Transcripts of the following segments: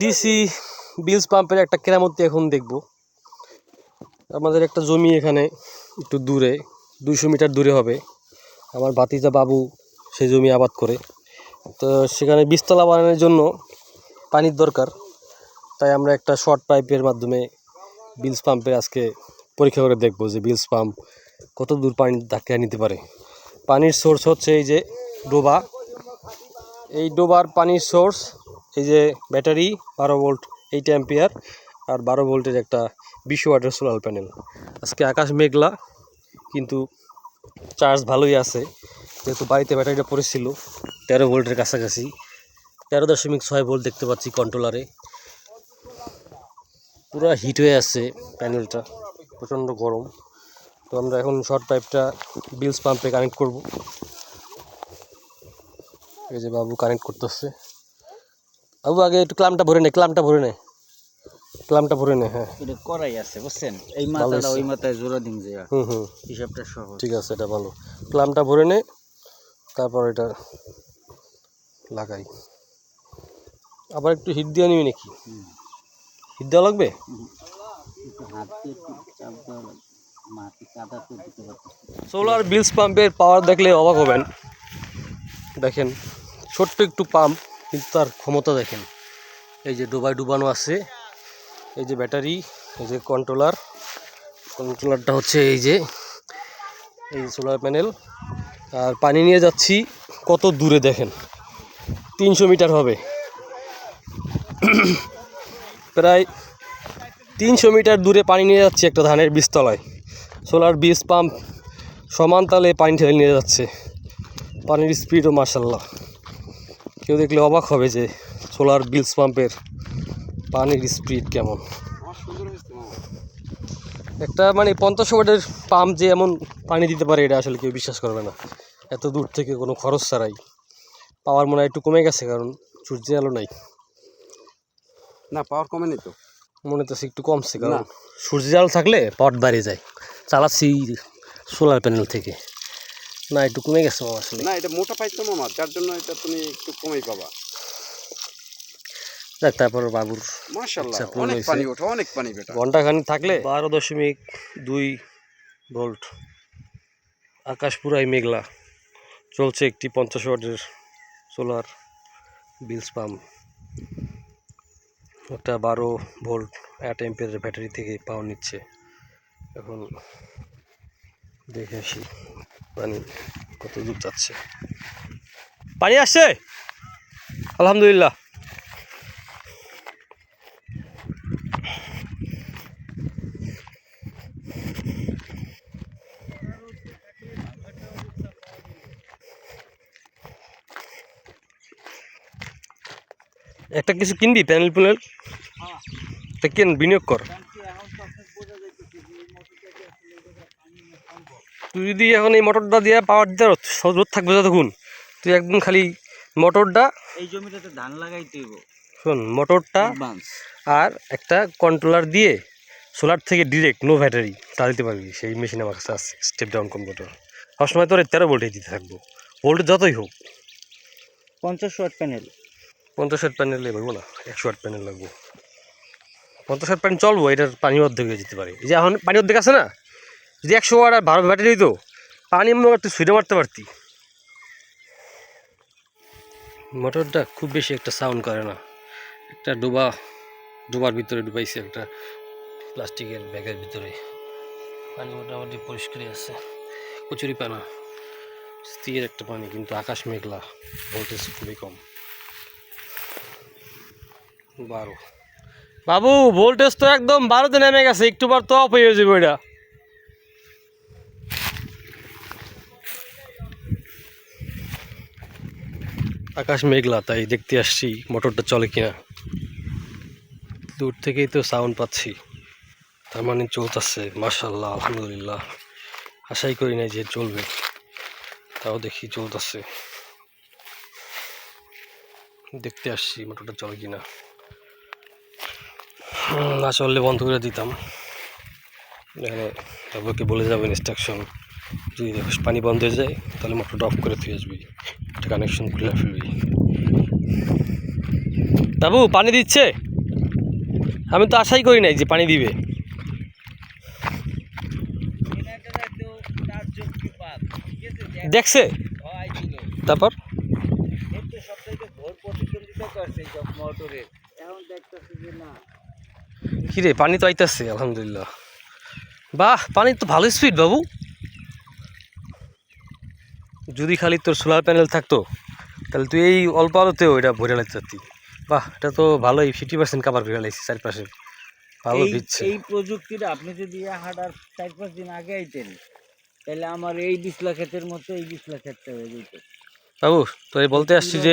DC বিলস পাম্পের একটা কেরামতি এখন দেখব। আমাদের একটা জমি এখানে একটু দূরে, দুইশো মিটার দূরে হবে। আমার ভাতিজা বাবু সেই জমি আবাদ করে। তো সেখানে বীজতলা বানানোর জন্য পানির দরকার। তাই আমরা একটা শর্ট পাইপের মাধ্যমে বিলস পাম্পের আজকে পরীক্ষা করে দেখব যে বিলস পাম্প কত দূর পানি ধাক্কা নিতে পারে। পানির সোর্স হচ্ছে এই যে ডোবা। এই ডোবার পানির সোর্স এই যে ব্যাটারি বারো ভোল্ট, এইট অ্যাম্পিয়ার আর বারো ভোল্টের একটা বিশ ওয়াটের সোলার প্যানেল আজকে আকাশ মেঘলা, কিন্তু চার্জ ভালোই আছে। যেহেতু বাড়িতে ব্যাটারিটা পড়েছিল, তেরো ভোল্টের কাছাকাছি, তেরো দশমিক ছয় ভোল্ট দেখতে পাচ্ছি কন্ট্রোলারে পুরো হিট হয়ে আছে প্যানেলটা প্রচণ্ড গরম। তো আমরা এখন শর্ট পাইপটা বিলস পাম্পে কানেক্ট করব। এই যে বাবু কানেক্ট করতেছে। বাবু আগে একটু ক্লামটা ভরে নে ক্লামটা ভরে নে। ক্লামটা ভরে নে হ্যাঁ। এটা করাই আছে বুঝছেন? এই মাথাটা ওই মাথায় জোড়া দিন যে হুম হুম। হিসাবটা সহজ। ঠিক আছে এটা ভালো। ক্লামটা ভরে নে তারপর এটা লাগাই। আবার একটু হিট দিয়ে নিবি নাকি? হিট দেওয়া লাগবে? সোলার বিলস পাম্পের পাওয়ার দেখলে অবাক হবেন। দেখেন ছোট্ট একটু পাম্প কিন্তু তার ক্ষমতা দেখেন। এই যে ডুবাই ডুবানো আছে, এই যে ব্যাটারি, এই যে কন্ট্রোলার কন্ট্রোলারটা হচ্ছে এই যে, এই সোলার প্যানেল আর পানি নিয়ে যাচ্ছি, কত দূরে দেখেন? তিনশো মিটার হবে। প্রায় তিনশো মিটার দূরে পানি নিয়ে যাচ্ছি একটা ধানের বীজতলায়। সোলার বীজ পাম্প সমান তালে পানি ঠেলে নিয়ে যাচ্ছে। পানির স্পিডও মার্শাল্লাহ কেউ দেখলে অবাক হবে যে সোলার বিলস পাম্পের পানির স্পিড কেমন। একটা মানে পঞ্চাশ ওয়াটের পাম্প যে এমন পানি দিতে পারে এটা আসলে কেউ বিশ্বাস করবে না। এত দূর থেকে কোনো খরচ ছাড়াই। পাওয়ার মনে হয় একটু কমে গেছে কারণ সূর্যের আলো নাই। না পাওয়ার কমেনি তো। মনে তো একটু কমছে কারণ সূর্যের আলো থাকলে পাওয়ার বাড়ে যায়। চালাচ্ছি সোলার প্যানেল থেকে। না একটু কমে গেছে বাবা আসলে। না এটা মোটা পাইপ তো মামা যার জন্য এটা তুমি একটু কমেই পাবা। দেখ তারপর বাবুর মাশাল্লাহ আচ্ছা, অনেক পানি ওঠে অনেক পানি বেটা। ঘন্টাখানি থাকলে বারো দশমিক দুই ভোল্ট। আকাশ পুরাই মেঘলা। চলছে একটি পঞ্চাশ ওয়াটের সোলার বিলস পাম্প। একটা বারো ভোল্ট অ্যাট এম্পের ব্যাটারি থেকে পাওয়ার নিচ্ছে। এখন দেখে আসি। পানি কত দূর যাচ্ছে। পানি আসছে? আলহামদুলিল্লাহ। একটা কিছু কিনবি প্যানেল প্যানেল তা কেন বিনিয়োগ কর। তুই যদি এখন এই মোটরটা দিয়ে পাওয়ার দিতে রোদ থাকবে যতক্ষণ। তুই একদম খালি মোটরটা এই জমিটাতে ধান লাগাইতে হইব। শোন মোটরটা আর একটা কন্ট্রোলার দিয়ে সোলার থেকে ডিরেক্ট নো ব্যাটারি তা দিতে পারবি। সেই মেশিন আমার কাছে আছে স্টেপ ডাউন কম্পিউটার সবসময় তোর তেরো ভোল্টে দিতে থাকব। ভোল্ট যতই হোক। পঞ্চাশ ওয়াট প্যানেল পঞ্চাশ হাট প্যানেল লাগবো না একশো হাট প্যানেল লাগবো। পঞ্চাশ হাট প্যানেল চলবো এটার পানি অর্ধেক হয়ে যেতে পারে। এই যে এখন পানি অর্ধেক আছে না? যদি একশো ওয়াট আর বারো ব্যাটারি তো পানি এমনি একটু সুইটে মারতে পারতি। মোটরটা খুব বেশি একটা সাউন্ড করে না। একটা ডোবা, ডোবার ভিতরে ডুবাইছে একটা প্লাস্টিকের ব্যাগের ভিতরে। পানি মোটামুটি পরিষ্কারই আছে। কচুরি পানা, স্থির একটা পানি, কিন্তু আকাশ মেঘলা ভোল্টেজ খুবই কম। বারো। বাবু ভোল্টেজ তো একদম বারোতে নেমে গেছে, একটু বার তো অফ হয়ে যাবে ওইটা। আকাশ মেঘলা, তাই দেখতে আসছি মোটরটা চলে কিনা। দূর থেকেই তো সাউন্ড পাচ্ছি। তার মানে চলতেছে মার্শাল্লাহ আলহামদুলিল্লাহ। আশাই করি নাই যে চলবে। তাও দেখি চলতেছে। দেখতে আসছি মোটরটা চলে কিনা। না চললে বন্ধ করে দিতাম। এখানে তারপরকে বলে যাবেন ইনস্ট্রাকশন যদি পানি বন্ধ হয়ে যায়, তাহলে মোটরটা অফ করে তুই আসবি। কানেকশন খুলে ফেলবি। বাবু পানি দিচ্ছে? আমি তো আশাই করি নাই যে পানি দিবে। দেখছে? তারপর? কিরে, পানি তো আইতাছে, আলহামদুলিল্লাহ। বাহ পানি তো ভালো স্পিড বাবু। যদি খালি তোর সোলার প্যানেল থাকতো তাহলে তুই এই অল্প আলোতেও এটা ভরে লাগতে পারতি। বাহ এটা তো ভালোই ফিফটি পার্সেন্ট কাভার করে লাগছে চারপাশে। ভালো দিচ্ছে। এই প্রযুক্তিটা আপনি যদি হাঁটার চার পাঁচ দিন আগে আইতেন তাহলে আমার এই বিশলা ক্ষেতের মতো এই বিশলা ক্ষেতটা হয়ে যেত। বাবু তো এই বলতে আসছি যে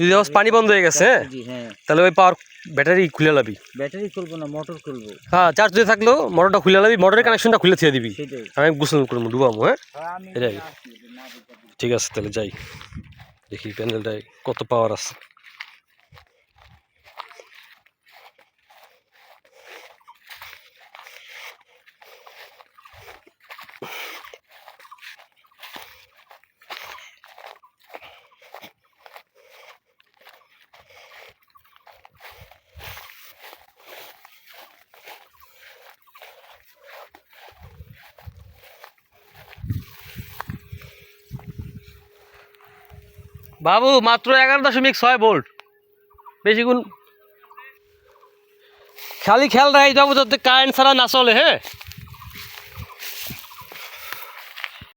যদি আবার পানি বন্ধ হয়ে গেছে হ্যাঁ হ্যাঁ। তাহলে ওই পাওয়ার ব্যাটারি খুলে লাবি। ব্যাটারি খুলবো না মোটর খুলবো। হ্যাঁ চার্জ দিয়ে থাকলেও মোটরটা খুলে লাবি মোটরের কানেকশনটা খুলে দিয়ে দিবি। আমি গোসল করব ডুবাবো হ্যাঁ? এটাই। ঠিক আছে তাহলে যাই। দেখি প্যান্ডেলটায় কত পাওয়ার আছে। বাবু, মাত্র এগারো দশমিক ছয় ভোল্ট। বেশি গুণ খালি খেয়াল রাখি যাব যাতে কারেন্ট ছাড়া না চলে হ্যাঁ?